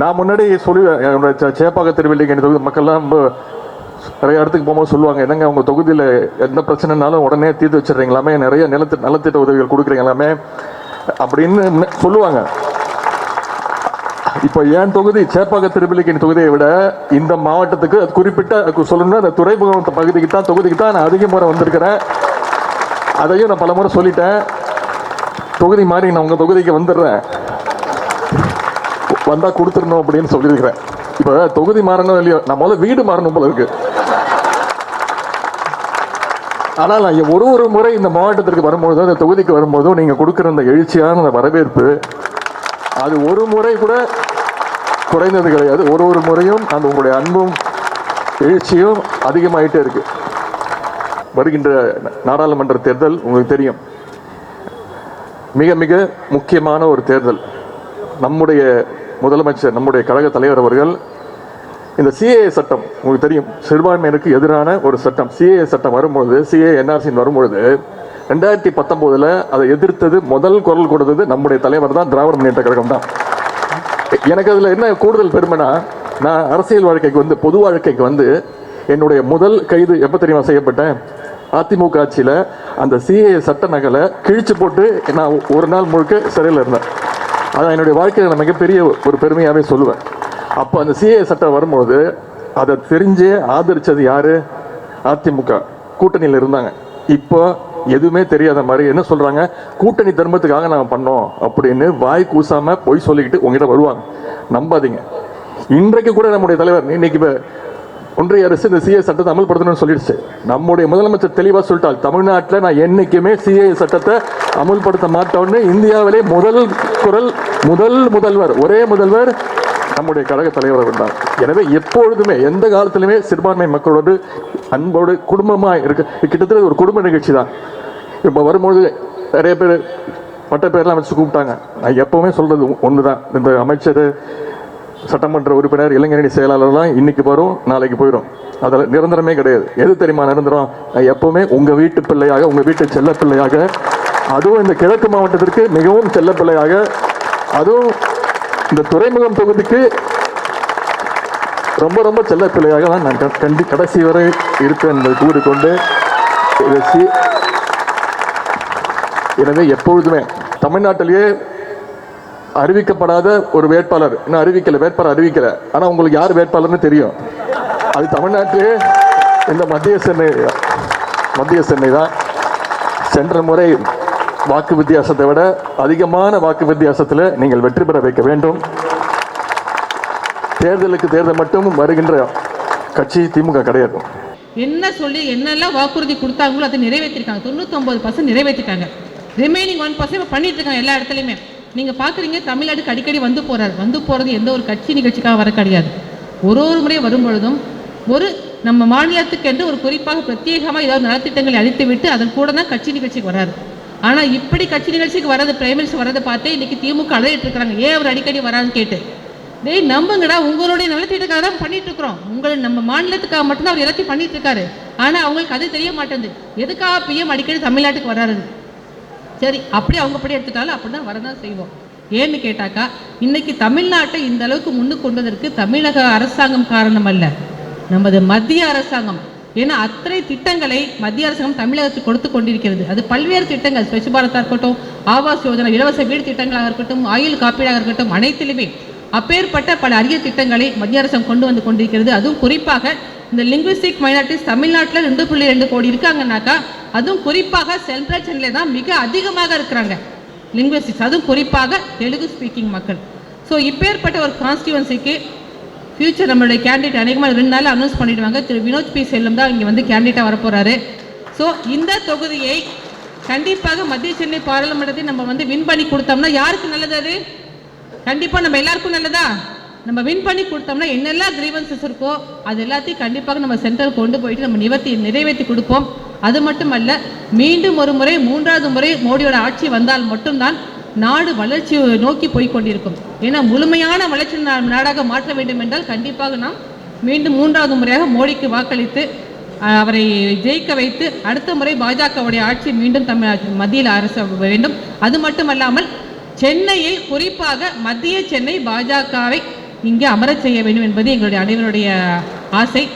நான் முன்னாடி சொல்லுவேன் என்னோட சேப்பாக்க திருவள்ளிக்கு திருவள்ளிக்கணி தொகுதி மக்கள்லாம் ரொம்ப நிறைய இடத்துக்கு போகும்போது சொல்லுவாங்க என்னங்க உங்கள் தொகுதியில் எந்த பிரச்சனைனாலும் உடனே தீர்த்து வச்சிடுறீங்களாமே நிறைய நிலத்து நலத்திட்ட உதவிகள் கொடுக்குறீங்களாமே அப்படின்னு சொல்லுவாங்க. இப்போ என் தொகுதி சேப்பாக்க திருப்பள்ளிக்கணி தொகுதியை விட இந்த மாவட்டத்துக்கு அது குறிப்பிட்ட சொல்லணும்னா அந்த துறைமுகம் பகுதிக்கு தான் தொகுதிக்கு தான் நான் அதிக முறை வந்திருக்கிறேன். அதையும் நான் பல முறை சொல்லிட்டேன். தொகுதி மாதிரி நான் உங்கள் தொகுதிக்கு வந்துடுறேன். வந்தால் கொடுத்துடணும் அப்படின்னு சொல்லியிருக்கிறேன். இப்போ தொகுதி மாறணும் இல்லையோ? நான் முதல்ல வீடு மாறணும் போல இருக்கு. ஆனால் நான் ஒரு ஒரு முறை இந்த மாவட்டத்திற்கு வரும்போதும் இந்த தொகுதிக்கு வரும்போதும் நீங்கள் கொடுக்குற அந்த எழுச்சியான அந்த வரவேற்பு அது ஒரு முறை கூட குறைந்தது கிடையாது. ஒரு ஒரு முறையும் அந்த உங்களுடைய அன்பும் எழுச்சியும் அதிகமாயிட்டே இருக்கு. வருகின்ற நாடாளுமன்ற தேர்தல் உங்களுக்கு தெரியும். மிக மிக முக்கியமான ஒரு தேர்தல். நம்முடைய முதலமைச்சர் நம்முடைய கழக தலைவர் அவர்கள் இந்த சிஏ சட்டம் உங்களுக்கு தெரியும் சிறுபான்மையினருக்கு எதிரான ஒரு சட்டம். சிஏ சட்டம் வரும்பொழுது சிஏ என்ஆர்சின்னு வரும்பொழுது ரெண்டாயிரத்தி பத்தொம்போதில் அதை எதிர்த்தது முதல் குரல் கொடுத்தது நம்முடைய தலைவர் தான் திராவிட முன்னேற்ற கழகம் தான். எனக்கு அதில் என்ன கூடுதல் பெருமைனா நான் அரசியல் வாழ்க்கைக்கு வந்து பொது வாழ்க்கைக்கு வந்து என்னுடைய முதல் கைது எப்போ தெரியுமா செய்யப்பட்டேன்? அதிமுக ஆட்சியில் அந்த சிஏ சட்ட நகலை கிழிச்சு போட்டு நான் ஒரு நாள் முழுக்க சிறையில் இருந்தேன். அதான் என்னுடைய வாழ்க்கையில் நான் மிகப்பெரிய ஒரு பெருமையாகவே சொல்லுவேன். அப்போ அந்த சிஏ சட்டம் வரும்போது அதை தெரிஞ்சே ஆதரித்தது யார்? அதிமுக. கூட்டணியில் இருந்தாங்க. இப்போ எதுவுமே தெரியாத மாதிரி என்ன சொல்கிறாங்க கூட்டணி தர்மத்துக்காக நாங்கள் பண்ணோம் அப்படின்னு வாய் கூசாமல் பொய் சொல்லிக்கிட்டு உங்ககிட்ட வருவாங்க. நம்பாதீங்க. இன்றைக்கு கூட நம்முடைய தலைவர் இன்னைக்கு இப்ப ஒன்றிய அரசு இந்த சிஏ சட்டத்தை அமல்படுத்தணும்னு சொல்லிடுச்சு. நம்முடைய முதலமைச்சர் தெளிவாக சொல்லிட்டால் தமிழ்நாட்டில் நான் என்றைக்குமே சிஏ சட்டத்தை அமல்படுத்த மாட்டோம்னு இந்தியாவிலே முதல் குரல் முதல் முதல்வர் ஒரே முதல்வர் நம்முடைய கழக தலைவர் அவர்தான் எனவே எப்பொழுதுமே எந்த காலத்திலுமே சிறுபான்மை மக்களோடு அன்போடு குடும்பமாக இருக்க கிட்டத்தட்ட ஒரு குடும்ப நிகழ்ச்சி தான். இப்போ வரும்பொழுது நிறைய பேர் பட்ட பேர்லாம் வச்சு கூப்பிட்டாங்க. நான் எப்பவுமே சொல்றது ஒன்று தான் இந்த அமைச்சர் சட்டமன்ற உறுப்பினர் இளைஞரணி செயலாளர்லாம் இன்னைக்கு வரும் நாளைக்கு போயிடும் அதில் நிரந்தரமே கிடையாது. எது தெரியுமா நிரந்தரம்? எப்போவுமே எப்பவுமே வீட்டு பிள்ளையாக உங்கள் வீட்டு செல்ல பிள்ளையாக அதுவும் இந்த கிழக்கு மாவட்டத்திற்கு மிகவும் செல்ல பிள்ளையாக அதுவும் இந்த துறைமுகம் தொகுதிக்கு ரொம்ப ரொம்ப செல்ல பிள்ளையாக தான் நான் க- கண்டி கடைசி வரை இருப்பேன் என்பதை கூறிக்கொண்டு எனவே எப்பொழுதுமே தமிழ்நாட்டிலேயே அறிவிக்கப்படாத ஒரு வேட்பாளர். இன்னும் அறிவிக்கல? வேட்பாளர் அறிவிக்கல. ஆனா உங்களுக்கு யார் வேட்பாளர்னு தெரியும். அது தமிழ்நாட்டு இந்த மத்திய சென்னை மத்திய சென்னை தான். சென்ற முறை வாக்கு வித்தியாசத்தை விட அதிகமான வாக்கு வித்தியாசத்தில் நீங்கள் வெற்றி பெற வைக்க வேண்டும். தேர்தலுக்கு தேர்தல் மட்டும் வருகின்ற கட்சி திமுக கிடையாது. என்ன சொல்லி என்னெல்லாம் வாக்குறுதி கொடுத்தாங்களோ அதை நிறைவேற்றிருக்காங்க. தொண்ணூத்தொம்பது பர்சன்ட் நிறைவேற்றிட்டாங்க ரிமைனிங் ஒன் பர்சன்ட் பண்ணிட்டு இருக்காங்க எல்லா இடத்துலையுமே. நீங்கள் பார்க்குறீங்க தமிழ்நாட்டுக்கு அடிக்கடி வந்து போகிறார் வந்து போகிறது எந்த ஒரு கட்சி நிகழ்ச்சிக்காக வர கிடையாது. ஒரு ஒரு முறை வரும் பொழுதும் ஒரு நம்ம மாநிலத்துக்கு என்று ஒரு குறிப்பாக பிரத்யேகமாக ஏதாவது நலத்திட்டங்களை அளித்து விட்டு அதன் கூட தான் கட்சி நிகழ்ச்சிக்கு வராரு. ஆனால் இப்படி கட்சி நிகழ்ச்சிக்கு வர்றது பிரைமரிஸ் வரதை பார்த்தே இன்னைக்கு திமுக அழையிட்டு இருக்கிறாங்க ஏன் அவர் அடிக்கடி வரான்னு கேட்டு. டேய் நம்புங்கடா. உங்களுடைய நலத்திட்டக்காக தான் பண்ணிட்டு இருக்கிறோம் உங்களை நம்ம மாநிலத்துக்காக மட்டும்தான் அவர் எல்லாத்தையும் பண்ணிட்டு இருக்காரு ஆனால் அவங்களுக்கு அது தெரிய மாட்டேங்குது. எதுக்காக பிஎம் அடிக்கடி தமிழ்நாட்டுக்கு வராருன்னு? சரி அப்படி அவங்க அப்படி எடுத்துட்டாலும் அப்படிதான் வரதான் செய்வோம். ஏன்னு கேட்டாக்கா இன்னைக்கு தமிழ்நாட்டை இந்த அளவுக்கு முன்னுக்கு கொண்டதற்கு தமிழக அரசாங்கம் காரணம் அல்ல. நமது மத்திய அரசாங்கம். ஏன்னா அத்தனை திட்டங்களை மத்திய அரசாங்கம் தமிழகத்துக்கு கொடுத்து கொண்டிருக்கிறது. அது பல்வேறு திட்டங்கள் ஸ்வச் பாரதாக இருக்கட்டும் ஆவாஸ் யோஜனா இலவச வீடு திட்டங்களாக இருக்கட்டும் ஆயுள் காப்பீடாக இருக்கட்டும் அனைத்திலுமே அப்பேற்பட்ட பல அரிய திட்டங்களை மத்திய அரசாங்கம் கொண்டு வந்து கொண்டிருக்கிறது. அதுவும் குறிப்பாக இந்த லிங்குவிஸ்டிக் மைனாரிட்டிஸ் தமிழ்நாட்டில் ரெண்டு புள்ளி ரெண்டு கோடி இருக்காங்கன்னாக்கா அதுவும் குறிப்பாக சென்ட்ரல் சென்னையில் தான் மிக அதிகமாக இருக்கிறாங்க லிங்குவிஸ்டிக்ஸ் அதுவும் குறிப்பாக தெலுங்கு ஸ்பீக்கிங் மக்கள். ஸோ இப்பேற்பட்ட ஒரு கான்ஸ்டியூவன்சிக்கு ஃபியூச்சர் நம்மளுடைய கேண்டிடேட் அநேகமாக ரெண்டு நாள் அனௌன்ஸ் பண்ணிடுவாங்க. திரு வினோத் பி செல்லும் தான் இங்கே வந்து கேண்டிடேட்டாக வரப்போகிறாரு ஸோ இந்த தொகுதியை கண்டிப்பாக மத்திய சென்னை பாராளுமன்றத்தை நம்ம வந்து வின் பண்ணி கொடுத்தோம்னா யாருக்கு நல்லது அது? கண்டிப்பாக நம்ம எல்லாருக்கும் நல்லதா? நம்ம வின் பண்ணி கொடுத்தோம்னா என்னெல்லாம் கிரீவன்சஸ் இருக்கோ அது எல்லாத்தையும் கண்டிப்பாக நம்ம சென்ட்ரல் கொண்டு போயிட்டு நம்ம நிவர்த்தி நிறைவேற்றி கொடுப்போம். அது மட்டுமல்ல மீண்டும் ஒரு முறை மூன்றாவது முறை மோடியோட ஆட்சி வந்தால் மட்டும்தான் நாடு வளர்ச்சி நோக்கி போய்கொண்டிருக்கும் ஏன்னா முழுமையான வளர்ச்சி நா- நாடாக மாற்ற வேண்டும் என்றால் கண்டிப்பாக நாம் மீண்டும் மூன்றாவது முறையாக மோடிக்கு வாக்களித்து அவரை ஜெயிக்க வைத்து அடுத்த முறை பாஜகவுடைய ஆட்சி மீண்டும் தமிழ் மத்தியில் அரசு வேண்டும். அது மட்டுமல்லாமல் சென்னையில் குறிப்பாக மத்திய சென்னை பாஜகவை இங்கே அமரச் செய்ய வேண்டும் என்பது எங்களுடைய அனைவருடைய ஆசை.